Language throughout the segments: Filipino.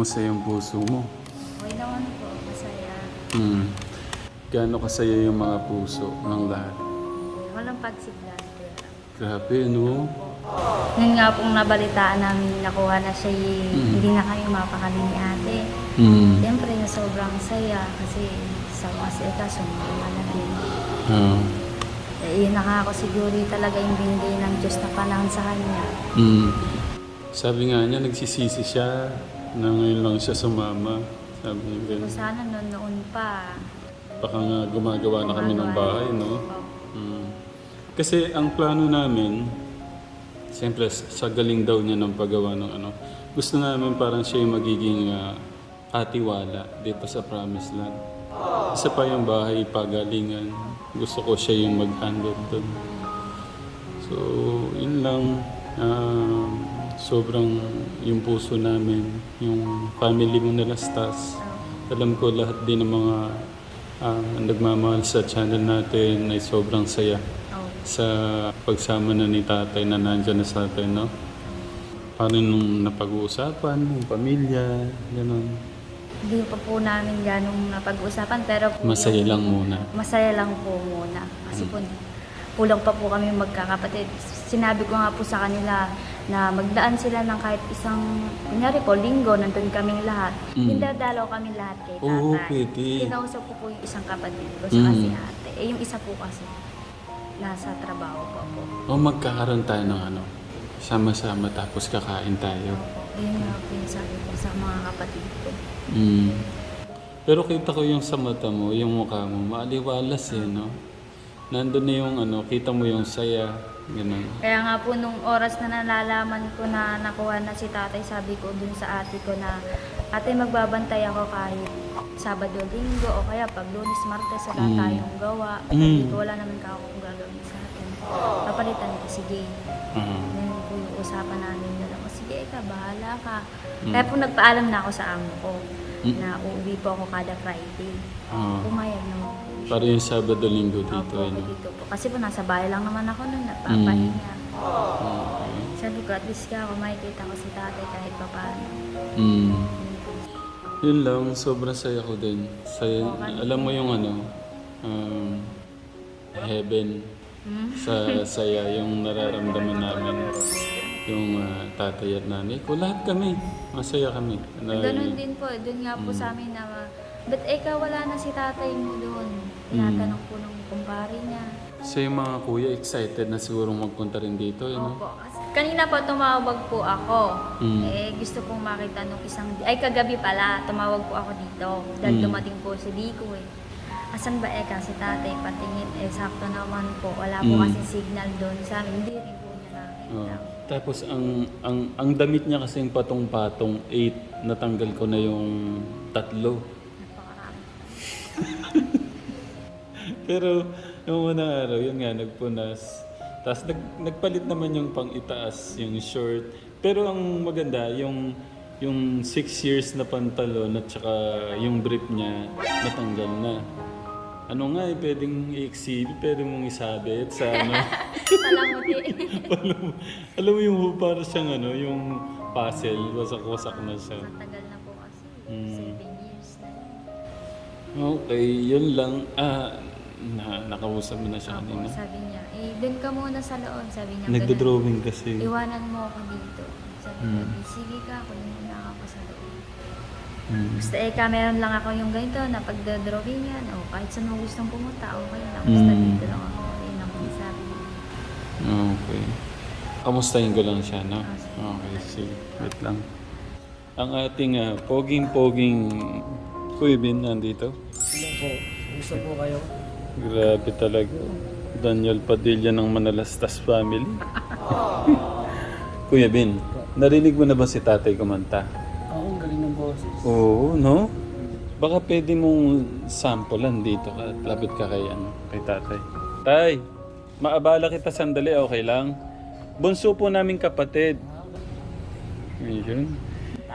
Kumusta yung puso mo? Okay naman po, masaya. Hmm. Gaano kasaya yung mga puso ng lahat? Walang pagsiglan. kuya. Grabe, no? Ngayon nga pong nabalitaan namin nakuha na siya, eh, Mm. hindi na kayo mapakali ni ate. Hmm. Siyempre, sobrang saya kasi sa mga sila sumama na din. Ah. Eh, yun nakako siguro talaga yung binigay ng Diyos na panahon sa kanya. Hmm. Sabi nga niya, nagsisisi siya na ngayon lang siya sumama. Sabi niya Kung ganun. sana noon noon pa. Baka nga gumagawa na kami ng bahay, no? Hmm. Kasi ang plano namin, siyempre sa galing daw niya ng paggawa ng ano, gusto namin parang siya yung magiging ah, katiwala dito sa Promised Land. Isa pa yung bahay, pagalingan. Gusto ko siya yung mag-handle doon. So, yun lang. Ah, sobrang yung puso namin, yung family mo na Lastas. Alam ko lahat din ng mga ah, nagmamahal sa channel natin ay sobrang saya sa pagsama na ni tatay na nandyan na sa atin, no? Paano nung napag-uusapan, yung pamilya, gano'n. Hindi pa po namin ganong napag-uusapan pero po Masaya lang muna. Masaya lang po muna. Kasi po, kulang pa po kami magkakapatid. Sinabi ko nga po sa kanila na magdaan sila ng kahit isang, kunyari po, linggo, nandun kaming lahat. Mm. Hindadalaw kami lahat kay tatay. Oo, pwede. Kinausap ko po yung isang kapatid ko, saka Mm. si ate. Eh, yung isa po kasi, nasa trabaho po. O magkakaroon tayo ng ano, sama-sama tapos kakain tayo. Opo. Yun nga po yung sabi ko sa mga kapatid ko. Mm. Pero kita ko yung sa mata mo, yung mukha mo, maaliwalas eh, no? Nandun na yung ano, kita mo yung saya, gano'n. Kaya nga po nung oras na nalalaman ko na nakuha na si tatay, sabi ko dun sa ate ko na ate magbabantay ako kahit Sabado, Linggo o kaya pag Lunes, Martes wala Mm. tayong gawa. Mm. Sabi ko wala naman ka akong gagawin sa atin. Papalitan ko, sige. Ah. Yan po yung usapan namin na lang. Sige, ikaw, bahala ka. Mm. Kaya po nagpaalam na ako sa amo ko Mm. na uuwi po ako kada Friday. Ah. Pumayag naman yung Sabado Linggo dito, Opo, ano? dito po. Kasi po nasa bahay lang naman ako nun, nagpapahinga. Okay. Sabi ko, at least ka ako makikita ko si tatay kahit pa paano. Mm. Yun lang, sobrang saya ko din. Saya, alam mo yung ano, um, heaven Hmm? sa saya, yung nararamdaman namin. Yung ah, tatay at nanay ko, lahat kami, masaya kami. Na, Ganun din po, doon nga po Mm. sa amin na, ba't ikaw wala na si tatay mo doon? Tinatanong po ng kumpare niya. Sa yung mga kuya, excited na siguro magpunta rin dito, eh, no? Opo. Kanina po tumawag po ako. Mm. Eh, gusto pong makita nung isang... Ay, kagabi pala, tumawag po ako dito. Dahil Mm. dumating po si Biko eh. Asan ba Eka si tatay patingin? Eh, sakto naman po. Wala po Mm. kasi signal doon sa amin. Hindi rin po niya Oh. nakita. Tapos ang ang ang damit niya kasing patong-patong 8 natanggal ko na yung tatlo. Pero yung unang araw, yun nga, nagpunas. Tapos nag, nagpalit naman yung pang itaas, yung short. Pero ang maganda, yung yung 6 years na pantalon at saka yung brief niya, natanggal na. Ano nga eh, pwedeng i-exhibit, pwede mong isabit sa ano. Palamuti. alam, mo, alam mo yung para siyang ano, yung puzzle, wasak-wasak na siya. Matagal na po kasi. Mm. Seven years na. Okay, yun lang. Ah, na, nakausap mo na siya Opo, kanina. sabi niya, eh, doon ka muna sa loob. Sabi niya, ganun. Nagdo-drawing kasi. Iwanan mo ako dito. Sabi ko, Mm. "Eh, sige ka, kunin mo na ako sa loob. Mm. Basta eh, ka, meron lang ako yung ganito na pagdodrawing yan. O kahit saan mo gustong pumunta, okay lang. Basta Mm. dito lang ako. Yun ang sabi niya. Okay. Kamustahin ko lang siya, no? Ah. Okay, sige. Wait lang. Ang ating ah, poging-poging Kuya Bin nandito. Hello po. Gusto po kayo? Grabe talaga. Daniel Padilla ng Manalastas family. Kuya Bin, narinig mo na ba si tatay kumanta? Ako, ang galing ng boses. Oo, no? Baka pwede mong sampulan dito ka at labit ka kay, ano, kay tatay. Tay, maabala kita sandali, okay lang? Bunso po namin kapatid. Ayun.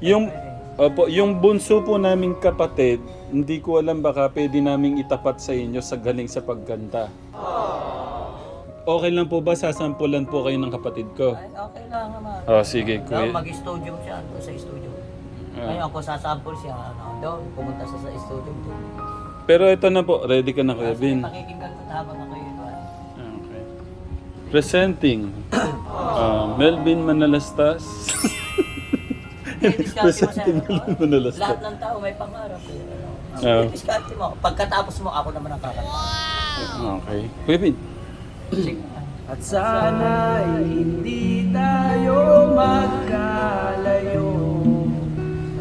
Yung, opo, yung bunso po namin kapatid, hindi ko alam baka pwede naming itapat sa inyo sa galing sa pagganda. Okay lang po ba sasampulan po kayo ng kapatid ko? Ay, okay lang naman. Oh, sige, Daw kuya. mag-studio siya doon sa studio. Ah. Ngayon kung sasample siya, ano, doon, pumunta siya sa studio doon. Pero ito na po, ready ka na Kuya Bin. pakikinggan ko habang ako yun. ano. Okay. Presenting uh, Melvin Manalastas. Eh, diskarte mo siya. Presenting Melvin Manalastas. Lahat ng tao may pangarap. Eh, ano. Oo. Diskarte mo. Pagkatapos mo, ako naman ang kakanta. Okay. Kuya. Sige. At sana'y hindi tayo magkalayo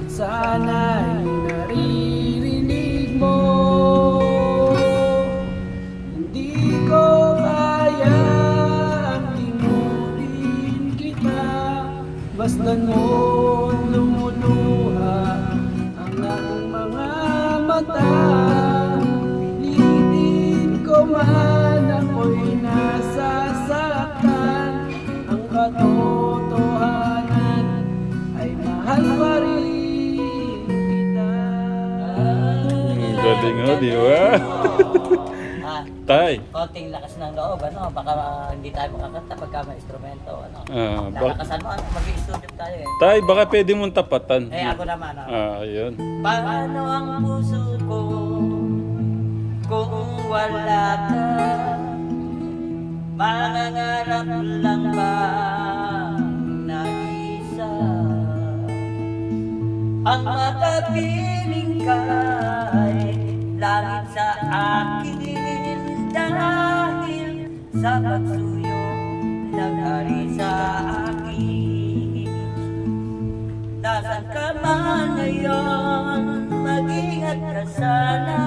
At sana'y naririnig mo Hindi ko kaya ang limutin kita Basta noon Pilitin ko man ako'y nasasaktan Ang katotohanan ay mahal pa rin kita Ang galing ho, di ba? Ah, Tay. konting lakas ng loob, ano, baka ah, hindi tayo makakanta pagka may instrumento, ano. Ah, bak- Lalakasan mo, ano, mag-i-studio tayo eh. Tay, baka pwede mong tapatan. Eh, ako naman, ano. Ah, ayun. Paano ang puso ko kung wala ka? Mangangarap lang ba nag-isa? Ang makapiling ka ay langit sa akin dahil sa pagsuyo ng hari sa akin. Nasaan ka man ngayon, mag-ingat ka sana.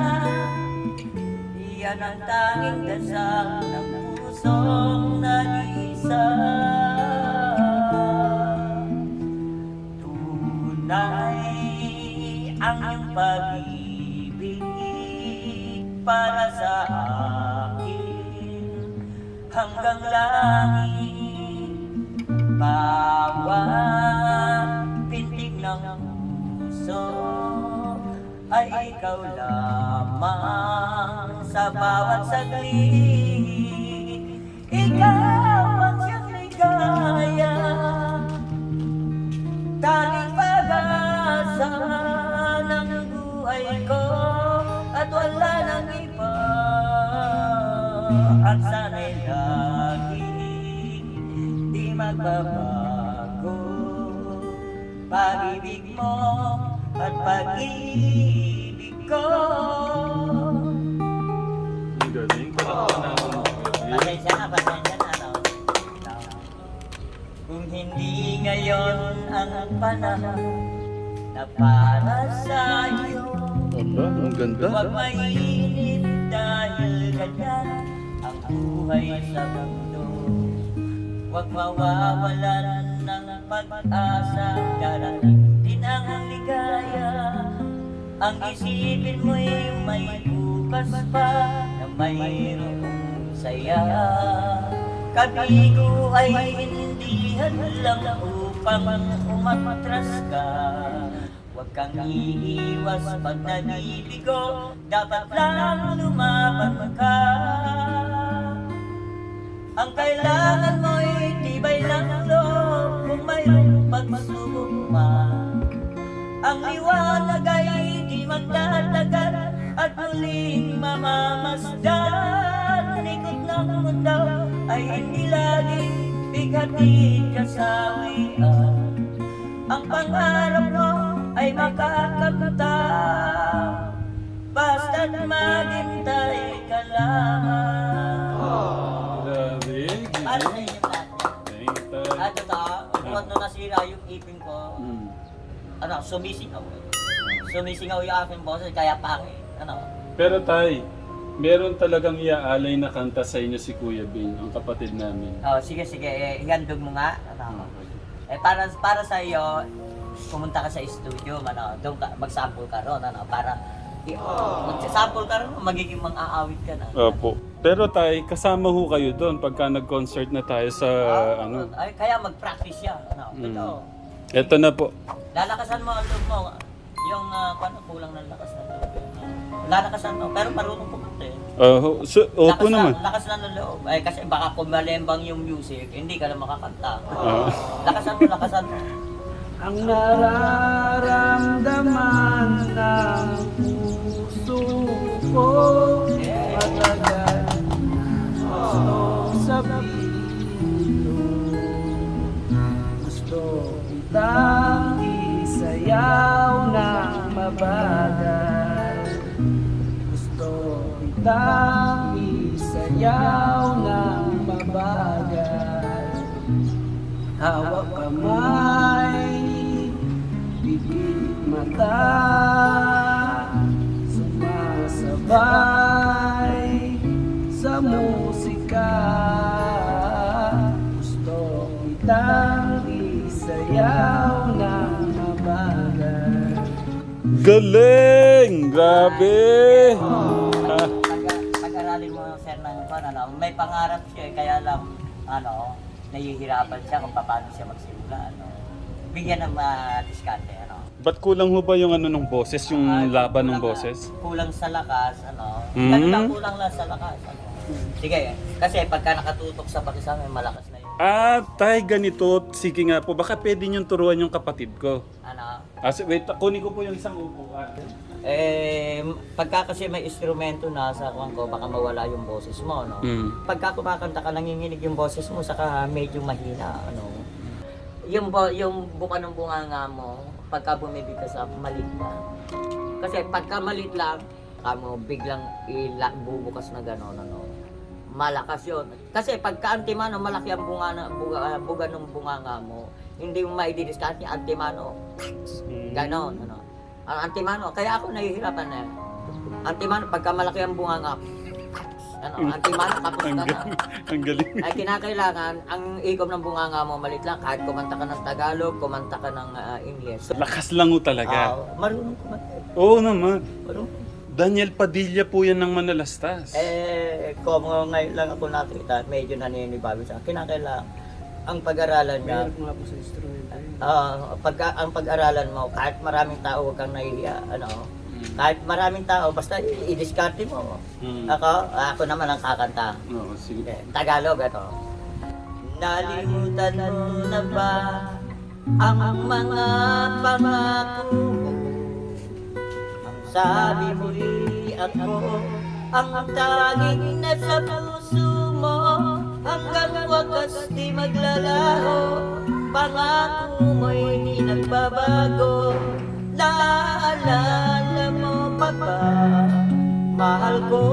Iyan ang tanging dasal ng pusong nag-isa. Tunay hanggang langit. Bawat pintig ng puso ay ikaw lamang sa bawat saglit. Na para sa'yo. Aba, ang ganda. Huwag mainit dahil ganyan ang buhay sa mundo. Huwag mawawalan ng pag-asa Darating din ang ligaya. Ang isipin mo'y may bukas pa Na mayroong saya. Kabigo ay hindi hadlang upang umatras ka Huwag kang iiwas pag naliligo Dapat lang lumaban ka. Ang kailangan mo'y tibay ng loob Kung mayroong pagsubok man Ang liwanag ay di magtatagal At muling mamamasdan. Likod ng mundo ay hindi laging Bighatid kasawian pangarap mo ay makakamta Basta't maghintay ka Grabe. Inyo lahat Thank you, Tay. At ito, buwan nung nasira yung ipin ko. Mm. Ano, sumisingaw Sumisingaw yung aking boses kaya pangit. Ano, Pero Tay, meron talagang iaalay na kanta sa inyo si Kuya Bin, ang kapatid namin. oh, sige sige, eh, ihandog mo nga. Ano, Eh para para sa iyo, pumunta ka sa studio, ano, doon ka mag-sample ka ron, ano, para mag-sample ka ron, magiging mang-aawit ka na. Opo. Pero Tay, kasama ho kayo doon pagka nag-concert na tayo sa Ah, ano. Ay, kaya mag-practice siya. Ano, Mm. ito. Ito na po. Lalakasan mo ang loob mo. Yung uh, paano kulang ng lakas ng loob. Yun, ah. Lalakasan mo, pero marunong pumunta eh. Uh, so, opo lakas naman. Na, lakas na ng loob. Eh, kasi baka kung malembang yung music, hindi ka na makakanta. Ah. Lakasan mo, lakasan mo. ang nararamdaman ng puso ko Matagal gusto sabihin Gusto kitang isayaw ng mabagal kitang isayaw ng mabagal Hawak kamay, bibig mata Sumasabay sa musika Gusto kitang isayaw ng mabagal Galing! Grabe! Ah, pangarap siya eh, kaya lang ano, nahihirapan siya kung paano siya magsimula ano. Bigyan ng uh, diskarte ano. ba't kulang ho ba yung ano ng boses, yung Ah, laban ng kulang- boses? Kulang sa lakas ano. Mm. Lang kulang lang sa lakas ano. Sige, kasi pagka nakatutok sa pakisama, malakas na yun. Ah, tay, ganito. Sige nga po, baka pwede niyong turuan yung kapatid ko. Ano, Ah, si- wait, kunin ko po yung isang upuan. Eh, pagka kasi may instrumento na sa kwan ko, baka mawala yung boses mo, no? Mm. Pagka kumakanta ka, nanginginig yung boses mo, saka medyo mahina, ano? Yung, bo- yung buka ng bunganga mo, pagka bumibig ka sa malit lang. Kasi pagka malit lang, kamo biglang ila, bubukas na gano'n, ano? Malakas yun. Kasi pagka antimano, malaki ang bunga, na, buga, buga ng bunganga mo, hindi mo maididiskarte yung antimano. Ganon, ano. Ang antimano, kaya ako nahihirapan na. Antimano, pagka malaki ang bunganga, ano, antimano, kapos Ang, ka na. ang galing. Ay kinakailangan, ang ikom ng bunganga mo malit lang, kahit kumanta ka ng Tagalog, kumanta ka ng ah, English. Lakas lang ho talaga. Ah, marunong kumanta. Oo naman. Marunong. Daniel Padilla po yan ng Manalastas. Eh, kung ngayon lang ako nakita, medyo naninibago siya. Kinakailangan, ang pag-aralan niya, Meron ko nga po sa instrumento yun. Ah, pagka ang pag-aralan mo, kahit maraming tao huwag kang nahihiya, ano, kahit maraming tao, basta i-discarte mo. Mm. Ako, ako naman ang kakanta. Oo, sige. Eh, Tagalog, ano. Nalimutan mo na ba ang mga pangako mo? Ang sabi mo'y ako ang tanging nasa puso mo hanggang wakas di maglalaho pangako mo'y di nagbabago. Naalala mo pa ba mahal ko?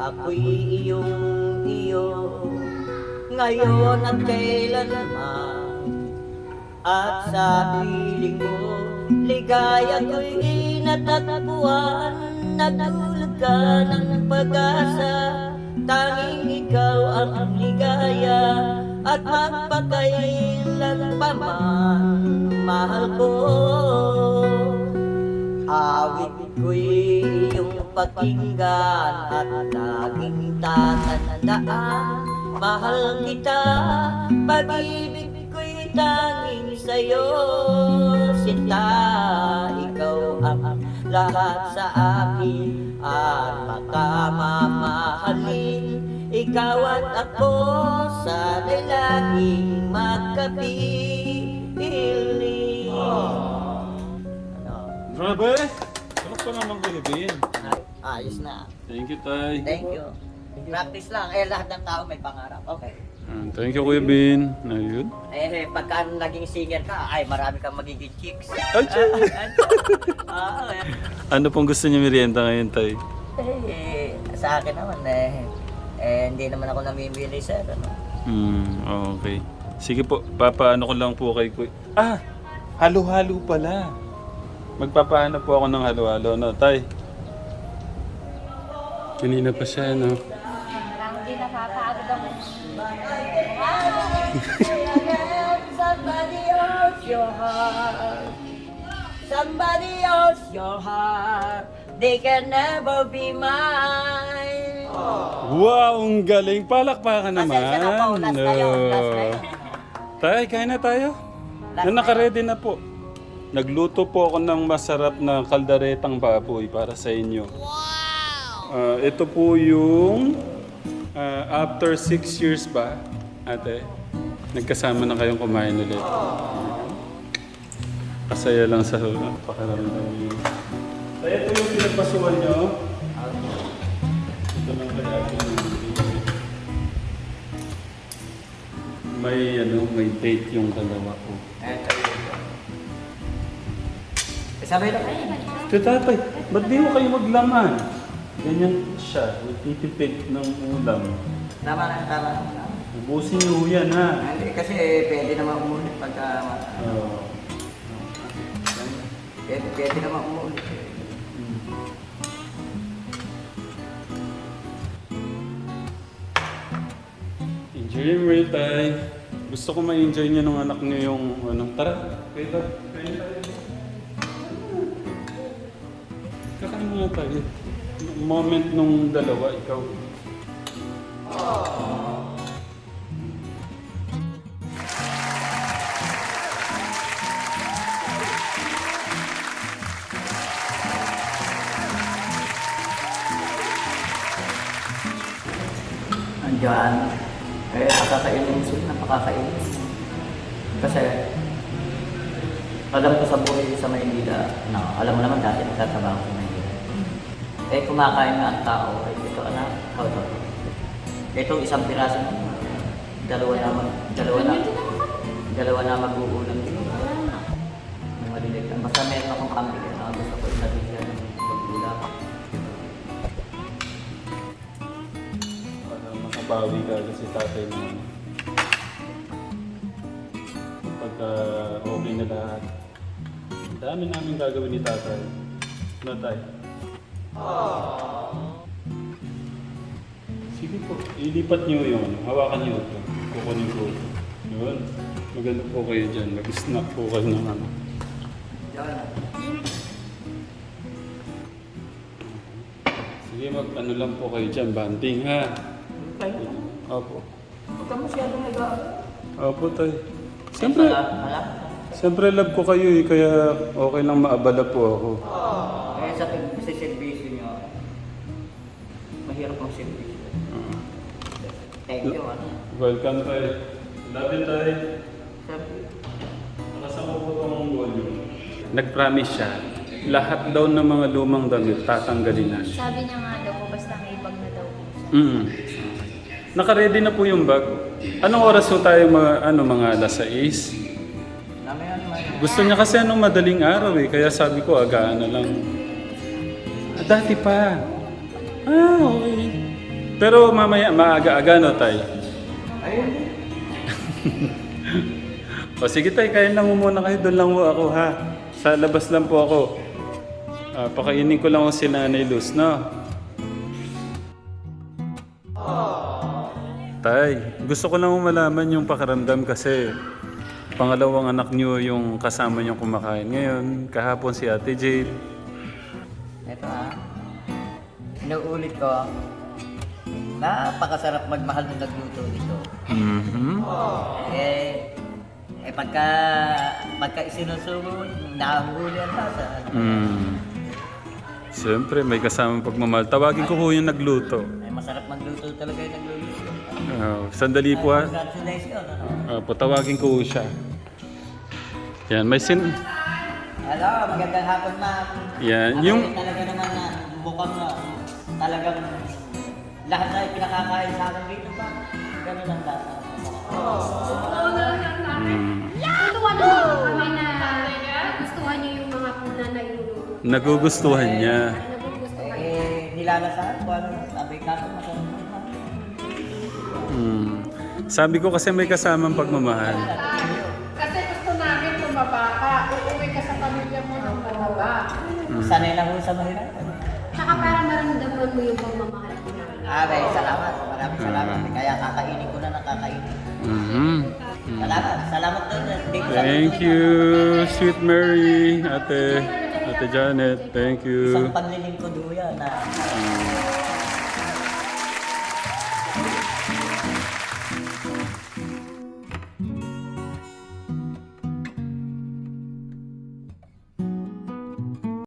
Ako'y iyong iyo. Ngayon at kailanman At sa piling mo Ligaya ko'y natatagpuan Nagdulog ka ng pag-asa Tanging ikaw ang ligaya At magpakailan pa man Mahal ko. Awit ko'y iyong pakinggan at laging tatandaan. Mahal kita, pag-ibig ko'y tanging sa'yo. Sinta, ikaw ang lahat sa akin At makamamahalin Ikaw at ako sana'y laging magkapiling Ano? Grabe! Sarap pa naman Ben. Ayos na. Thank you, Tay. Thank you. Practice lang. Eh, lahat ng tao may pangarap. Okay. Ah, thank you, Kuya Ben. Ayun. Eh, pagka naging singer ka, ay marami kang magiging chicks. Ay. Ah, eh. ano pong gusto niyo merienda ngayon, Tay? eh, sa akin naman eh, eh, hindi naman ako namimili sir. Ano? Hmm, okay. Sige po, papaano ko lang po kay Kuya. Ah! Halo-halo pala. Magpapaano po ako ng halo-halo, no, Tay? Kanina pa siya, no? Parang hindi nakakaagad ang Somebody else your heart. Somebody else your heart. They can never be mine. Wow, ang galing. Palakpakan naman. Pasensya na po, last na yun, last na yun. Tay, kain na tayo. Last Na na nakaredy na po. Nagluto po ako ng masarap na kaldaretang baboy para sa inyo. Wow! ito po yung ah, after six years ba, ate? nagkasama na kayong kumain ulit. Kasaya lang sa pakiramdam niyo. Kaya ito yung pinagpasuhan niyo. May ano, may date yung dalawa ko. Eh, sabay na kayo. Ito tatay, ba't di mo kayo maglaman? Ganyan siya, nagtitipid ng ulam. Tama na, tama na. Ubusin niyo yan ha. Hindi, kasi eh, pwede naman umulit pagka... Oo. Pwede, pwede naman umulit. Real time. Gusto ko ma-enjoy niyo nung anak niyo yung ano. Tara, tayo. Kakain muna tayo. Moment nung dalawa, ikaw. Andiyan. Eh, nakakainin sila, napakakainin. Kasi, alam ko sa buhay sa Maynila, no, alam mo naman dati nagtatrabaho sa Maynila. Eh, kumakain na ang tao, eh, ito anak, how to? Itong isang piraso, dalawa na, mag- dalawa na, dalawa na mag-uulam maliliit lang. Basta meron akong kambing, Makabawi ka kasi tatay mo. Pagka okay na lahat. Ang dami namin gagawin ni tatay. Na tay? Sige po, ilipat niyo yun. Hawakan niyo ito. Kukunin ko ito. Yun. Maganda po kayo dyan. Mag-snack po kayo ng ano. Sige, mag-ano lang po kayo dyan. Banding ha. Okay. Opo. Huwag ka masyadong nag Opo tay. Siyempre? Siyempre love ko kayo eh, kaya okay lang maabala po ako. Eh, sa, sa servisyo nyo, mahirap ang servisyo. Uh, Thank you, ano. welcome tayo. Love you tayo. Sabi, Nakasama po itong volume. Nag-promise siya, lahat daw ng mga lumang damit tatanggalin na siya. Sabi niya nga daw po, basta may bag na daw po siya. Mm. Naka-ready na po yung bag. Anong oras po tayo mga, ano, mga alas 6? namaya naman. Gusto niya kasi anong madaling araw eh, kaya sabi ko agaan na lang. Ah, dati pa. Ah, okay. Pero mamaya, maaga-aga no tayo. Ayun. O sige tay, kain lang mo muna kayo. Doon lang po ako ha. Sa labas lang po ako. Ah, pakainin ko lang ako si Nanay Luz, no? Tay, gusto ko lang malaman yung pakiramdam kasi pangalawang anak niyo yung kasama niyo kumakain. Ngayon, kahapon si Ate Jade. Ito ah. Inuulit ko, napakasarap magmahal ng nagluto dito. Mhm. Eh, eh pagka, pagka isinusubo, nahuhuli ang lasa. Mm. Siyempre, may kasamang pagmamahal. Tawagin ko po yung nagluto. Eh, masarap magluto talaga yung nagluluto. Ah, sandali po ha. Congratulations, ano? Ah, patawagin ko siya. Yan, may sin... Hello, magandang hapon ma'am. Yan, Ako yung- rin talaga naman na mukhang na talagang lahat na pinakakain sa akin dito ba? Ganun ang lasa. Mm, Tutuwa naman kami na gustuhan niyo yung mga puna na iluluto. nagugustuhan niya. Nagugustuhan. Eh, nilalasahan ko ano, sabi ka masarap naman. Mm. Sabi ko kasi may kasamang pagmamahal. Kasi gusto namin tumaba ka. Uuwi ka sa pamilya mo ng mataba. Sanay lang ko sa mahirap. Tsaka para maramdaman mo yung pagmamahal mo. Aray, salamat. Maraming salamat. Kaya kakainin ko na nakakainin. Mhm. Salamat. Salamat doon. Thank you, Sweet Mary, Ate, Ate Janet. Thank na- Isang you. panlilingkod ho yan na Mm.